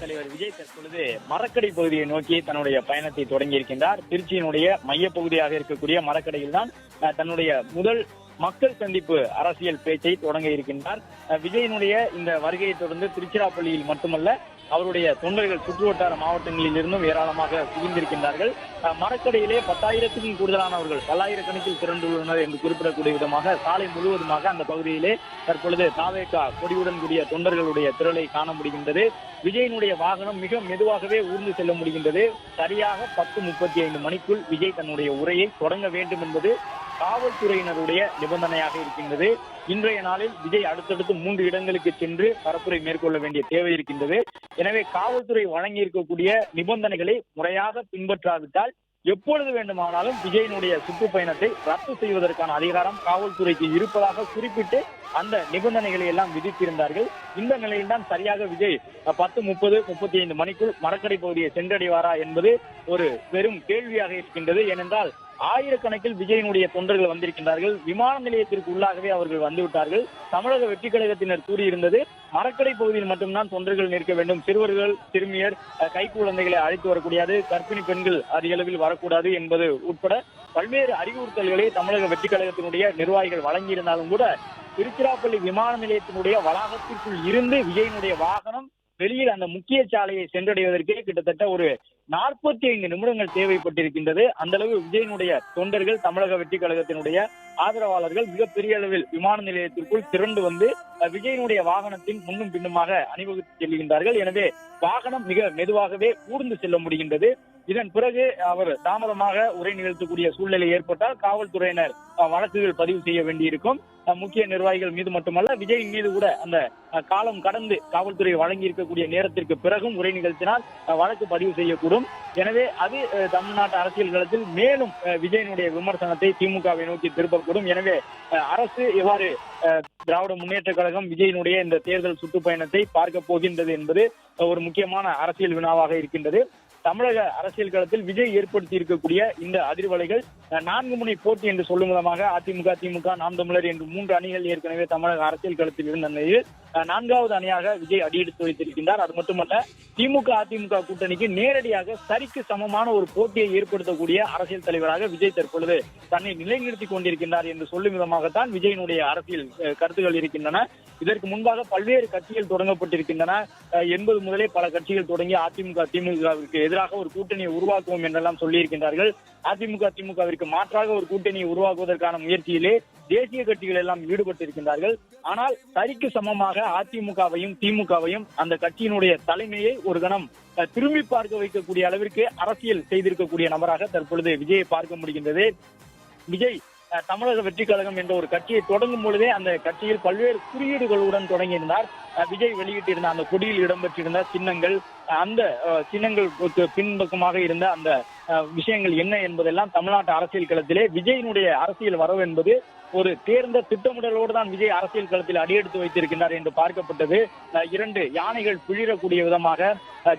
தலைவர் விஜய் தற்பொழுது மரக்கடை பகுதியை நோக்கி தன்னுடைய பயணத்தை தொடங்கி இருக்கின்றார் திருச்சியினுடைய மையப்பகுதியாக இருக்கக்கூடிய மரக்கடையில் தான் தன்னுடைய முதல் மக்கள் சந்திப்பு அரசியல் பேச்சை தொடங்க இருக்கின்றார். விஜயனுடைய இந்த வருகையை தொடர்ந்து திருச்சிராப்பள்ளியில் மட்டுமல்ல அவருடைய தொண்டர்கள் சுற்றுவட்டார மாவட்டங்களில் இருந்தும் ஏராளமாக குவிந்திருக்கின்றார்கள். மரக்கடையிலே பத்தாயிரத்துக்கும் கூடுதலானவர்கள் பல்லாயிரக்கணக்கில் திரண்டுள்ளனர் என்று குறிப்பிடக்கூடிய விதமாக சாலை முழுவதுமாக அந்த பகுதியிலே தற்பொழுது தாவேகா கொடியுடன் கூடிய தொண்டர்களுடைய திரளை காண முடிகின்றது. விஜயனுடைய வாகனம் மிக மெதுவாகவே ஊர்ந்து செல்ல முடிகின்றது. சரியாக பத்து முப்பத்தி ஐந்து மணிக்குள் விஜய் தன்னுடைய உரையை தொடங்க வேண்டும் என்பது காவல்துறையினருடைய நிபந்தனையாக இருக்கின்றது. இன்றைய நாளில் விஜய் அடுத்தடுத்து மூன்று இடங்களுக்கு சென்று பரப்புரை மேற்கொள்ள வேண்டிய தேவை இருக்கின்றது. எனவே காவல்துறை வழங்கி இருக்கக்கூடிய நிபந்தனைகளை முறையாக பின்பற்றாவிட்டால் எப்பொழுது வேண்டுமானாலும் விஜயனுடைய சுற்றுப்பயணத்தை ரத்து செய்வதற்கான அதிகாரம் காவல்துறைக்கு இருப்பதாக குறிப்பிட்டு அந்த நிபந்தனைகளை எல்லாம் விதித்திருந்தார்கள். இந்த நிலையில் தான் சரியாக விஜய் பத்து முப்பது முப்பத்தி ஐந்து மணிக்குள் மரக்கடை பகுதியை சென்றடைவாரா என்பது ஒரு பெரும் கேள்வியாக இருக்கின்றது. ஏனென்றால் ஆயிரக்கணக்கில் விஜயனுடைய தொண்டர்கள் வந்திருக்கின்றார்கள். விமான நிலையத்திற்கு உள்ளாகவே அவர்கள் வந்துவிட்டார்கள். தமிழக வெற்றி கழகத்தினர் கூறியிருந்தது மரக்கடை பகுதியில் மட்டும்தான் தொண்டர்கள் நிற்க வேண்டும். சிறுவர்கள் சிறுமியர் கை குழந்தைகளை அழைத்து வரக்கூடாது. கர்ப்பிணி பெண்கள் அதிக அளவில் வரக்கூடாது என்பது உட்பட பல்வேறு அறிவுறுத்தல்களை தமிழக வெற்றி கழகத்தினுடைய நிர்வாகிகள் வழங்கியிருந்தாலும் கூட திருச்சிராப்பள்ளி விமான நிலையத்தினுடைய வளாகத்திற்குள் இருந்து விஜயனுடைய வாகனம் வெளியில் அந்த முக்கிய சாலையை சென்றடைவதற்கே கிட்டத்தட்ட ஒரு நாற்பத்தி ஐந்து நிமிடங்கள் தேவைப்பட்டிருக்கின்றது. அந்த அளவு விஜயனுடைய தொண்டர்கள் தமிழக வெற்றி கழகத்தினுடைய ஆதரவாளர்கள் மிகப்பெரிய அளவில் விமான நிலையத்திற்குள் திரண்டு வந்து விஜயனுடைய வாகனத்தின் முன்னும் பின்னுமாக அணிவகுத்து செல்கின்றார்கள். எனவே வாகனம் மிக மெதுவாகவே ஊர்ந்து செல்ல முடிகின்றது. இதன் பிறகு அவர் தாமதமாக உரை நிகழ்த்தக்கூடிய சூழ்நிலை ஏற்பட்டால் காவல்துறையினர் வழக்குகள் பதிவு செய்ய வேண்டியிருக்கும். முக்கிய நிர்வாகிகள் மீது மட்டுமல்ல விஜயின் மீது கூட அந்த காலம் கடந்து காவல்துறை வழங்கி இருக்கக்கூடிய நேரத்திற்கு பிறகும் உரை நிகழ்த்தினால் வழக்கு பதிவு செய்யக்கூடும். எனவே அது தமிழ்நாட்டு அரசியல் களத்தில் மேலும் விஜயனுடைய விமர்சனத்தை திமுகவை நோக்கி திருப்பக்கூடும். எனவே அஹ், அரசு எவ்வாறு திராவிட முன்னேற்ற கழகம் விஜயனுடைய இந்த தேர்தல் சுற்றுப்பயணத்தை பார்க்க போகின்றது என்பது ஒரு முக்கியமான அரசியல் வினாவாக இருக்கின்றது. தமிழக அரசியல் களத்தில் விஜய் ஏற்படுத்தி இருக்கக்கூடிய இந்த அதிர்வலைகள் நான்கு முனை போட்டி என்று சொல்லும் விதமாக அதிமுக திமுக நாம் தமிழர் என்று மூன்று அணிகள் ஏற்கனவே தமிழக அரசியல் களத்தில் இருந்த நிலையில் நான்காவது அணியாக விஜய் அடியெடுத்து வைத்திருக்கின்றார். அது மட்டுமல்ல திமுக அதிமுக கூட்டணிக்கு நேரடியாக சரிக்கு சமமான ஒரு போட்டியை ஏற்படுத்தக்கூடிய அரசியல் தலைவராக விஜய் தற்பொழுது தன்னை நிலைநிறுத்திக் கொண்டிருக்கின்றார் என்று சொல்லும் விதமாகத்தான் விஜயனுடைய அரசியல் கருத்துகள் இருக்கின்றன. இதற்கு முன்பாக பல்வேறு கட்சிகள் தொடங்கப்பட்டிருக்கின்றன. எண்பது முதலே பல கட்சிகள் தொடங்கி அதிமுக திமுகவிற்கு எதிராக ஒரு கூட்டணியை உருவாக்குவோம் என்றெல்லாம் சொல்லியிருக்கின்றார்கள். அதிமுக திமுகவிற்கு மாற்றாக ஒரு கூட்டணியை உருவாக்குவதற்கான முயற்சியிலே தேசிய கட்சிகள் எல்லாம் ஈடுபட்டிருக்கின்றார்கள். ஆனால் சரிக்கு சமமாக அதிமுகவையும் திமுகவையும் அந்த கட்சியினுடைய தலைமையை ஒரு கணம் திரும்பி பார்க்க வைக்கக்கூடிய அளவிற்கு அரசியல் செய்திருக்கக்கூடிய நபராக தற்பொழுது விஜயை பார்க்க முடிகின்றது. விஜய் அஹ், தமிழக வெற்றி கழகம் என்ற ஒரு கட்சியை தொடங்கும் பொழுதே அந்த கட்சியில் பல்வேறு குறியீடுகளுடன் தொடங்கியிருந்தார். விஜய் வெளியிட்டிருந்த அந்த கொடியில் இடம்பெற்றிருந்த சின்னங்கள் அந்த சின்னங்கள் சின்னங்களுக்கு பின்பக்கமாக இருந்த அந்த அஹ், விஷயங்கள் என்ன என்பதெல்லாம் தமிழ்நாட்டு அரசியல் களத்திலே விஜயினுடைய அரசியல் வரவு என்பது ஒரு தேர்ந்த திட்டமிடலோடு தான் விஜய் அரசியல் களத்தில் அடியெடுத்து வைத்திருக்கின்றார் என்று பார்க்கப்பட்டது. இரண்டு யானைகள் பிழிரக்கூடிய விதமாக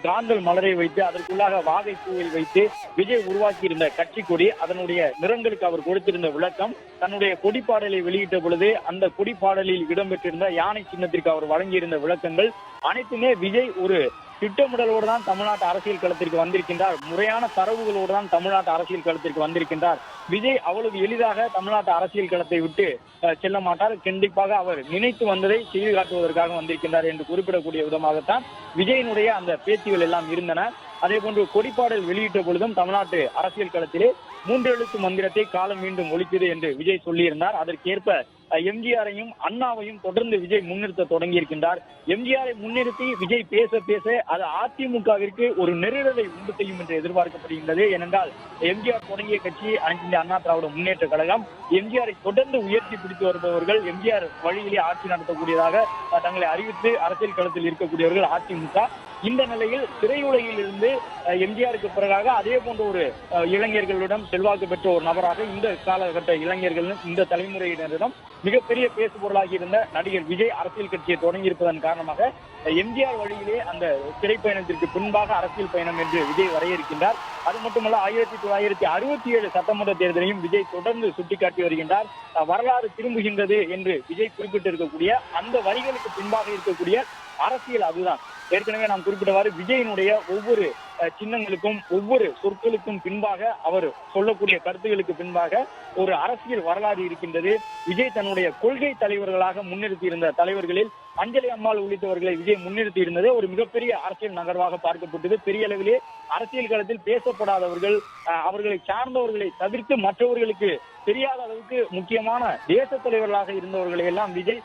காந்தல் மலரை வைத்து அதற்குள்ளாக வாகை பூவில் வைத்து விஜய் உருவாக்கியிருந்த கட்சி கொடி அதனுடைய நிறங்களுக்கு அவர் கொடுத்திருந்த விளக்கம் தன்னுடைய கொடிப்பாடலை வெளியிட்ட பொழுது அந்த கொடிப்பாடலில் இடம்பெற்றிருந்த யானை சின்னத்திற்கு அவர் வழங்கியிருந்த விளக்கங்கள் அனைத்துமே விஜய் ஒரு திட்டமிடலோடு தான் தமிழ்நாட்டு அரசியல் களத்திற்கு வந்திருக்கின்றார். முறையான தரவுகளோடு தான் தமிழ்நாட்டு அரசியல் களத்திற்கு வந்திருக்கின்றார். விஜய் அவ்வளவு எளிதாக தமிழ்நாட்டு அரசியல் களத்தை விட்டு செல்ல மாட்டார். கண்டிப்பாக அவர் நினைத்து வந்ததை செய்து காட்டுவதற்காக வந்திருக்கின்றார் என்று குறிப்பிடக்கூடிய விதமாகத்தான் விஜயனுடைய அந்த பேச்சுகள் எல்லாம் இருந்தன. அதே போன்று கொடிப்பாடல் வெளியிட்ட பொழுதும் தமிழ்நாட்டு அரசியல் களத்திலே மூன்று எழுத்து மந்திரத்தை காலம் மீண்டும் ஒழித்தது என்று விஜய் சொல்லியிருந்தார். அதற்கேற்ப எம்ஜிஆரையும் அண்ணாவையும் தொடர்ந்து விஜய் முன்னிறுத்த தொடங்கி இருக்கின்றார் எம்ஜிஆரை முன்னிறுத்தி விஜய் பேச பேச அது அதிமுகவிற்கு ஒரு நெருடலை உண்டு செய்யும் என்று எதிர்பார்க்கப்படுகின்றது. ஏனென்றால் எம்ஜிஆர் தொடங்கிய கட்சி அனைத்து அண்ணா திராவிட முன்னேற்ற கழகம். எம்ஜிஆரை தொடர்ந்து உயர்த்தி பிடித்து வருபவர்கள் எம்ஜிஆர் வழியிலே ஆட்சி நடத்தக்கூடியதாக தங்களை அறிவித்து அரசியல் களத்தில் இருக்கக்கூடியவர்கள் அதிமுக. இந்த நிலையில் திரையுலகில் இருந்து எம்ஜிஆருக்கு பிறகாக அதே போன்ற ஒரு இளைஞர்களிடம் செல்வாக்கு பெற்ற ஒரு நபராக இந்த காலகட்ட இளைஞர்கள் இந்த தலைமுறையினரிடம் மிகப்பெரிய பேசுபொருளாகி இருந்த நடிகர் விஜய் அரசியல் கட்சியை தொடங்கி இருப்பதன் காரணமாக எம்ஜிஆர் வழியிலே அந்த திரைப்பயணத்திற்கு பின்பாக அரசியல் பயணம் என்று விஜய் வரையறுக்கின்றார். அது மட்டுமல்ல ஆயிரத்தி தொள்ளாயிரத்தி அறுபத்தி ஏழு சட்டமன்ற தேர்தலையும் விஜய் தொடர்ந்து சுட்டிக்காட்டி வருகின்றார். வரலாறு திரும்புகின்றது என்று விஜய் குறிப்பிட்டிருக்கக்கூடிய அந்த வரிகளுக்கு பின்பாக இருக்கக்கூடிய அரசியல் அதுதான். ஏற்கனவே நாம் குறிப்பிட்டவாறு விஜயினுடைய ஒவ்வொரு சின்னங்களுக்கும் ஒவ்வொரு சொற்களுக்கும் பின்பாக அவர் சொல்லக்கூடிய கருத்துகளுக்கு பின்பாக ஒரு அரசியல் வரலாறு இருக்கின்றது. விஜய் தன்னுடைய கொள்கை தலைவர்களாக முன்னிறுத்தி இருந்த தலைவர்களில் அஞ்சலி அம்மாள் உள்ளிட்டவர்களை விஜய் முன்னிறுத்தி இருந்தது. ஒரு மிகப்பெரிய அரசியல் நகர்வாக பார்க்கப்பட்டது. பெரிய அளவிலே அரசியல் களத்தில் பேசப்படாதவர்கள் அவர்களை சார்ந்தவர்களை தவிர்த்து மற்றவர்களுக்கு தெரியாத அளவுக்கு முக்கியமான தேச தலைவர்களாக இருந்தவர்களை எல்லாம் விஜய்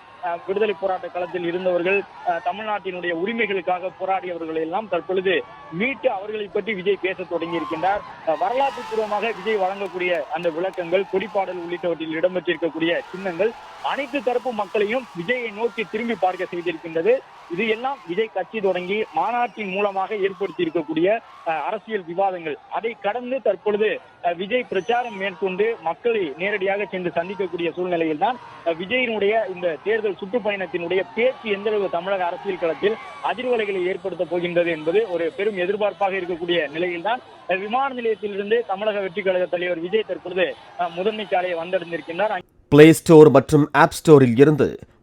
விடுதலை போராட்ட களத்தில் இருந்தவர்கள் தமிழ்நாட்டினுடைய உரிமைகளுக்காக போராடியவர்களை எல்லாம் தற்பொழுது மீட்டு அவர்களை பற்றி விஜய் பேச தொடங்கி இருக்கின்றார். வரலாற்று பூர்வமாக விஜய் வழங்கக்கூடிய அந்த விளக்கங்கள் கொடிப்பாடல் உள்ளிட்டவற்றில் இடம்பெற்றிருக்கக்கூடிய சின்னங்கள் அனைத்து தரப்பு மக்களையும் விஜயை நோக்கி திரும்பி பார்க்க பார்க்க செய்திருக்கின்றது. இது எல்லாம் விஜய் கட்சி தொடங்கி மாநாட்டின் மூலமாக ஏற்படுத்தி இருக்கக்கூடிய அரசியல் விவாதங்கள். அதை கடந்து தற்பொழுது விஜய் பிரச்சாரம் மேற்கொண்டு மக்களை நேரடியாக சென்று சந்திக்கக்கூடிய சூழ்நிலையில் தான் விஜயினுடைய இந்த தேர்தல் சுற்றுப்பயணத்தினுடைய பேச்சு எந்தளவு தமிழக அரசியல் களத்தில் அதிர்வலைகளை ஏற்படுத்த போகின்றது என்பது ஒரு பெரும் எதிர்பார்ப்பாக இருக்கக்கூடிய நிலையில் தான் விமான நிலையத்திலிருந்து தமிழக வெற்றி கழக தலைவர் விஜய் தற்பொழுது முதன்மை சாலையை வந்தடைந்திருக்கின்றார். பிளே ஸ்டோர் மற்றும் ஆப் ஸ்டோரில் இருந்து